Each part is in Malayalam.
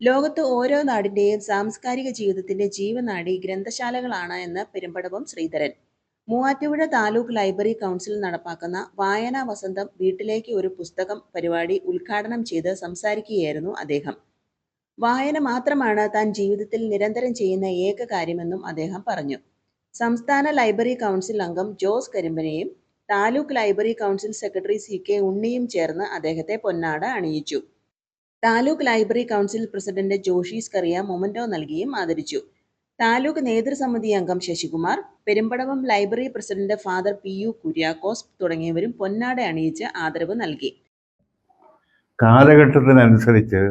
ലോകത്ത് ഓരോ നാടിന്റെയും സാംസ്കാരിക ജീവിതത്തിന്റെ ജീവനാടി ഗ്രന്ഥശാലകളാണ് എന്ന് പെരുമ്പടവം ശ്രീധരൻ. മൂവാറ്റുപുഴ താലൂക്ക് ലൈബ്രറി കൗൺസിൽ നടപ്പാക്കുന്ന വായനാ വസന്തം വീട്ടിലേക്ക് ഒരു പുസ്തകം പരിപാടി ഉദ്ഘാടനം ചെയ്ത് സംസാരിക്കുകയായിരുന്നു അദ്ദേഹം. വായന മാത്രമാണ് താൻ ജീവിതത്തിൽ നിരന്തരം ചെയ്യുന്ന ഏക കാര്യമെന്നും അദ്ദേഹം പറഞ്ഞു. സംസ്ഥാന ലൈബ്രറി കൗൺസിൽ അംഗം Jose കരിമ്പനെയും taluk library council secretary C K ഉണ്ണിയും ചേർന്ന് അദ്ദേഹത്തെ പൊന്നാട അണിയിച്ചു. Taluk library council president Joshy Scaria memento നൽകിയും ആദരിച്ചു. താലൂക്ക് നേതൃസമിതി അംഗം Sasikumar, Perumbadavam library president father P U Kuriakose തുടങ്ങിയവരും പൊന്നാട അണിയിച്ച് ആദരവ് നൽകി. കാലഘട്ടത്തിനനുസരിച്ച്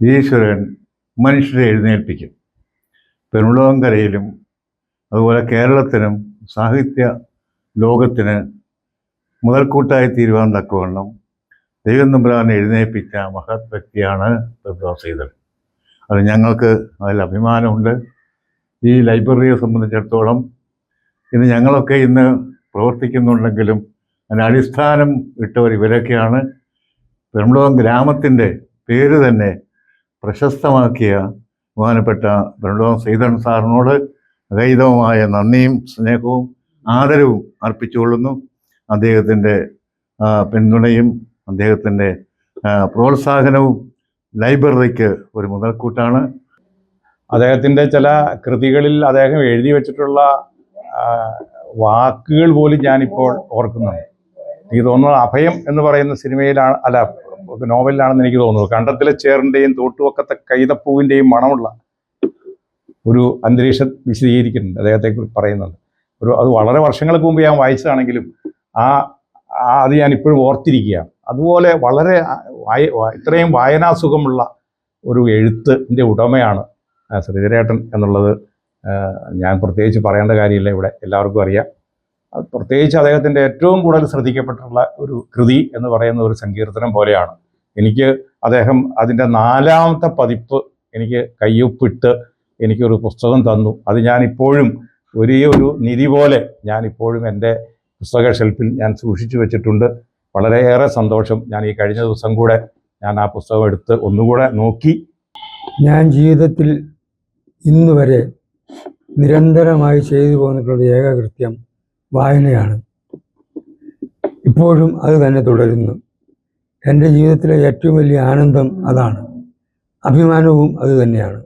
ഈശ്വരൻ മനുഷ്യരെ എഴുന്നേൽപ്പിക്കും പെരുളവങ്കരയിലും അതുപോലെ കേരളത്തിനും സാഹിത്യ ലോകത്തിന് മുതൽക്കൂട്ടായി തീരുവാൻ തക്കവണ്ണം ദൈവം തമ്പുരാനെ എഴുന്നേൽപ്പിച്ച മഹത് വ്യക്തിയാണ് ശ്രീധർ അത് ഞങ്ങൾക്ക് അതിൽ അഭിമാനമുണ്ട്. ഈ ലൈബ്രറിയെ സംബന്ധിച്ചിടത്തോളം ഇന്ന് ഞങ്ങളൊക്കെ ഇന്ന് പ്രവർത്തിക്കുന്നുണ്ടെങ്കിലും അതിന് അടിസ്ഥാനം ഇട്ടവർ ഇവരൊക്കെയാണ്. പെരുമ്പളം ഗ്രാമത്തിന്റെ പേര് തന്നെ പ്രശസ്തമാക്കിയ ബഹുമാനപ്പെട്ട പെരുമ്പളം ശ്രീധരൻ സാറിനോട് അഗൈതവുമായ നന്ദിയും സ്നേഹവും ആദരവും അർപ്പിച്ചുകൊള്ളുന്നു. അദ്ദേഹത്തിന്റെ പിന്തുണയും അദ്ദേഹത്തിന്റെ പ്രോത്സാഹനവും ലൈബ്രറിക്ക് ഒരു മുതൽക്കൂട്ടാണ്. അദ്ദേഹത്തിന്റെ ചില കൃതികളിൽ അദ്ദേഹം എഴുതി വെച്ചിട്ടുള്ള വാക്കുകൾ പോലും ഞാനിപ്പോൾ ഓർക്കുന്നുണ്ട്. എനിക്ക് തോന്നുന്നത് അഭയം എന്ന് പറയുന്ന സിനിമയിലാണ് അല്ല നോവലിലാണെന്ന് എനിക്ക് തോന്നുന്നത് കണ്ടത്തിലെ ചേറിന്റെയും തോട്ടുവക്കത്തെ കൈതപ്പൂവിന്റെയും മണമുള്ള ഒരു അന്തരീക്ഷം വിശദീകരിക്കുന്നുണ്ട് അദ്ദേഹത്തെ പറയുന്നുണ്ട്. ഒരു അത് വളരെ വർഷങ്ങൾക്ക് മുമ്പ് ഞാൻ വായിച്ചതാണെങ്കിലും ആ അത് ഞാൻ ഇപ്പോഴും ഓർത്തിരിക്കുകയാണ്. അതുപോലെ വളരെ ഇത്രയും വായനാസുഖമുള്ള ഒരു എഴുത്തിന്റെ ഉടമയാണ് ശ്രീധരേട്ടൻ എന്നുള്ളത് ഞാൻ പ്രത്യേകിച്ച് പറയേണ്ട കാര്യമില്ല ഇവിടെ എല്ലാവർക്കും അറിയാം. പ്രത്യേകിച്ച് അദ്ദേഹത്തിന്റെ ഏറ്റവും കൂടുതൽ ശ്രദ്ധിക്കപ്പെട്ടിട്ടുള്ള ഒരു കൃതി എന്ന് പറയുന്ന ഒരു സങ്കീർത്തനം പോലെയാണ്. എനിക്ക് അദ്ദേഹം അതിന്റെ നാലാമത്തെ പതിപ്പ് എനിക്ക് കയ്യൊപ്പിട്ട് എനിക്കൊരു പുസ്തകം തന്നു. അത് ഞാൻ ഇപ്പോഴും ഒരേ ഒരു നിധി പോലെ ഞാനിപ്പോഴും എന്റെ പുസ്തക ഷെൽഫിൽ ഞാൻ സൂക്ഷിച്ചു വെച്ചിട്ടുണ്ട്. വളരെയേറെ സന്തോഷം. ഞാൻ ഈ കഴിഞ്ഞ ദിവസം കൂടെ ഞാൻ ആ പുസ്തകം എടുത്ത് ഒന്നുകൂടെ നോക്കി. ഞാൻ ജീവിതത്തിൽ ഇന്ന് വരെ നിരന്തരമായി ചെയ്തു പോന്നിട്ടുള്ള ഏകകൃത്യം വായനയാണ്. ഇപ്പോഴും അത് തന്നെ തുടരുന്നു. എന്റെ ജീവിതത്തിലെ ഏറ്റവും വലിയ ആനന്ദം അതാണ്. അഭിമാനവും അത് തന്നെയാണ്.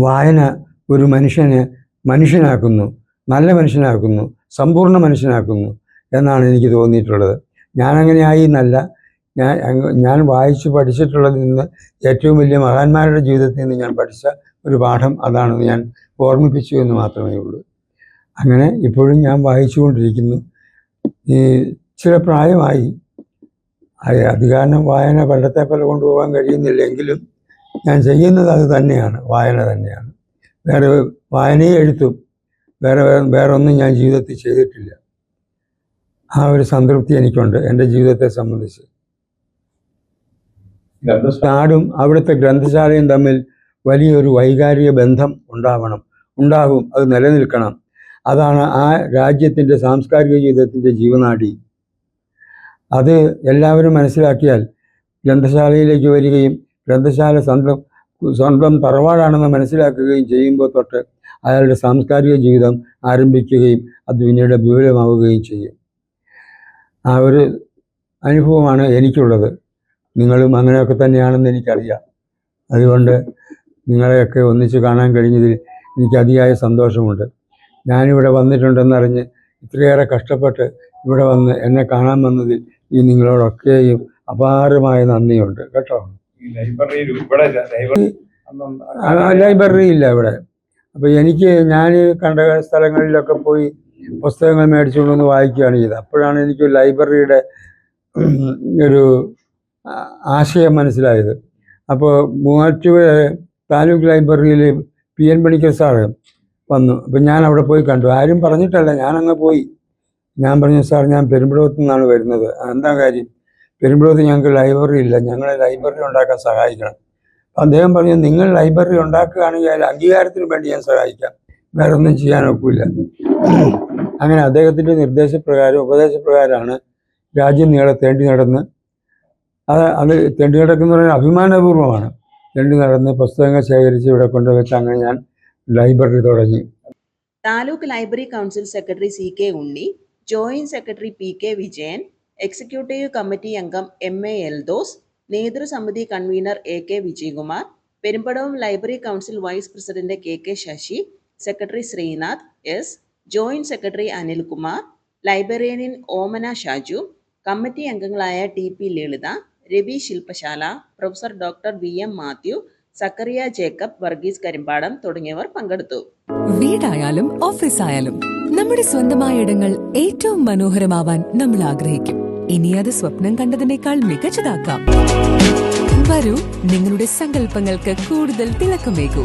വായന ഒരു മനുഷ്യനെ മനുഷ്യനാക്കുന്നു നല്ല മനുഷ്യനാക്കുന്നു സമ്പൂർണ മനുഷ്യനാക്കുന്നു എന്നാണ് എനിക്ക് തോന്നിയിട്ടുള്ളത്. ഞാനങ്ങനെ ആയി എന്നല്ല. ഞാൻ ഞാൻ വായിച്ച് പഠിച്ചിട്ടുള്ളതിൽ നിന്ന് ഏറ്റവും വലിയ മഹാന്മാരുടെ ജീവിതത്തിൽ നിന്ന് ഞാൻ പഠിച്ച ഒരു പാഠം അതാണെന്ന് ഞാൻ ഓർമ്മിപ്പിച്ചു എന്ന് മാത്രമേ ഉള്ളൂ. അങ്ങനെ ഇപ്പോഴും ഞാൻ വായിച്ചുകൊണ്ടിരിക്കുന്നു. ഈ ചില പ്രായമായി അത് കാരണം വായന പണ്ടത്തെ പോലെ കൊണ്ടുപോകാൻ കഴിയുന്നില്ലെങ്കിലും ഞാൻ ചെയ്യുന്നത് അത് തന്നെയാണ് വായന തന്നെയാണ്. വേറെ വായനയും എഴുത്തും വേറെ വേറെ ഒന്നും ഞാൻ ജീവിതത്തിൽ ചെയ്തിട്ടില്ല. ആ ഒരു സംതൃപ്തി എനിക്കുണ്ട് എന്റെ ജീവിതത്തെ സംബന്ധിച്ച്. നാടും അവിടുത്തെ ഗ്രന്ഥശാലയും തമ്മിൽ വലിയൊരു വൈകാരിക ബന്ധം ഉണ്ടാവണം ഉണ്ടാകും അത് നിലനിൽക്കണം. അതാണ് ആ രാജ്യത്തിന്റെ സാംസ്കാരിക ജീവിതത്തിന്റെ ജീവനാടി. അത് എല്ലാവരും മനസ്സിലാക്കിയാൽ ഗ്രന്ഥശാലയിലേക്ക് വരികയും ഗ്രന്ഥശാല സ്വന്തം സ്വന്തം തറവാടാണെന്ന് മനസ്സിലാക്കുകയും ചെയ്യുമ്പോൾ തൊട്ട് അയാളുടെ സാംസ്കാരിക ജീവിതം ആരംഭിക്കുകയും അത് പിന്നീട് വിപുലമാവുകയും ചെയ്യും. ആ ഒരു അനുഭവമാണ് എനിക്കുള്ളത്. നിങ്ങളും അങ്ങനെയൊക്കെ തന്നെയാണെന്ന് എനിക്കറിയാം. അതുകൊണ്ട് നിങ്ങളെയൊക്കെ ഒന്നിച്ച് കാണാൻ കഴിഞ്ഞതിൽ എനിക്ക് അതിയായ സന്തോഷമുണ്ട്. ഞാനിവിടെ വന്നിട്ടുണ്ടെന്നറിഞ്ഞ് ഇത്രയേറെ കഷ്ടപ്പെട്ട് ഇവിടെ വന്ന് എന്നെ കാണാൻ വന്നതിൽ ഈ നിങ്ങളോടൊക്കെയും അപാരമായ നന്ദിയുണ്ട്. കേട്ടോ? ലൈബ്രറി ഇല്ല ഇവിടെ. അപ്പോൾ എനിക്ക് ഞാൻ കണ്ട സ്ഥലങ്ങളിലൊക്കെ പോയി പുസ്തകങ്ങൾ മേടിച്ചുകൊണ്ട് വന്ന് വായിക്കുകയാണ് ചെയ്തത്. അപ്പോഴാണ് എനിക്ക് ലൈബ്രറിയുടെ ഒരു ആശയം മനസ്സിലായത്. അപ്പോൾ മൂവാറ്റുപുഴ താലൂക്ക് ലൈബ്രറിയിൽ പി എൻ പണിക്കർ സാറ് വന്നു. അപ്പം ഞാൻ അവിടെ പോയി കണ്ടു. ആരും പറഞ്ഞിട്ടല്ല ഞാനങ്ങ് പോയി. ഞാൻ പറഞ്ഞു സാർ ഞാൻ പെരുമ്പുഴത്തു നിന്നാണ് വരുന്നത്. "ആ, എന്താ കാര്യം? പെരുമ്പുഴത്ത് ഞങ്ങൾക്ക് ലൈബ്രറി ഇല്ല. ഞങ്ങളെ ലൈബ്രറി ഉണ്ടാക്കാൻ സഹായിക്കണം. അദ്ദേഹം പറഞ്ഞു നിങ്ങൾ ലൈബ്രറി ഉണ്ടാക്കുകയാണെങ്കിൽ അതിൽ അംഗീകാരത്തിന് വേണ്ടി ഞാൻ സഹായിക്കാം. വേറെ ഒന്നും ചെയ്യാൻ ഒക്കില്ല അങ്ങനെ അദ്ദേഹത്തിന്റെ നിർദ്ദേശപ്രകാരം ഉപദേശപ്രകാരമാണ് രാജ്യം നീളെ തേണ്ടി നടന്ന് അത് അത് തേണ്ടി നടക്കുന്ന പറയുന്നത് അഭിമാനപൂർവമാണ് തേണ്ടി നടന്ന് പുസ്തകങ്ങൾ ശേഖരിച്ച് ഇവിടെ കൊണ്ടുവച്ച് അങ്ങനെ ഞാൻ ലൈബ്രറി തുടങ്ങി. Taluk library council secretary C K Unni joint secretary P K Vijayan executive committee അംഗം M A Eldhose നേതൃസമിതി convener A K Vijayakumar Perumbadavam library council vice president K K Sasi secretary Sreenath S joint secretary Anilkumar librarian Omana Shaju committee അംഗങ്ങളായ ടി പി ലളിത രവി ശില്പശാല professor doctor V M Mathew Zachariah Jacob Varghese Karimpadam തുടങ്ങിയവർ പങ്കെടുത്തു. വീടായാലും ഓഫീസായാലും നമ്മുടെ സ്വന്തമായ ഇടങ്ങൾ ഏറ്റവും മനോഹരമാവാൻ നമ്മൾ ആഗ്രഹിക്കും. ഇനി അത് സ്വപ്നം കണ്ടതിനേക്കാൾ മികച്ചതാക്കാം. വരൂ നിങ്ങളുടെ സങ്കല്പങ്ങൾക്ക് കൂടുതൽ തിളക്കമേകൂ.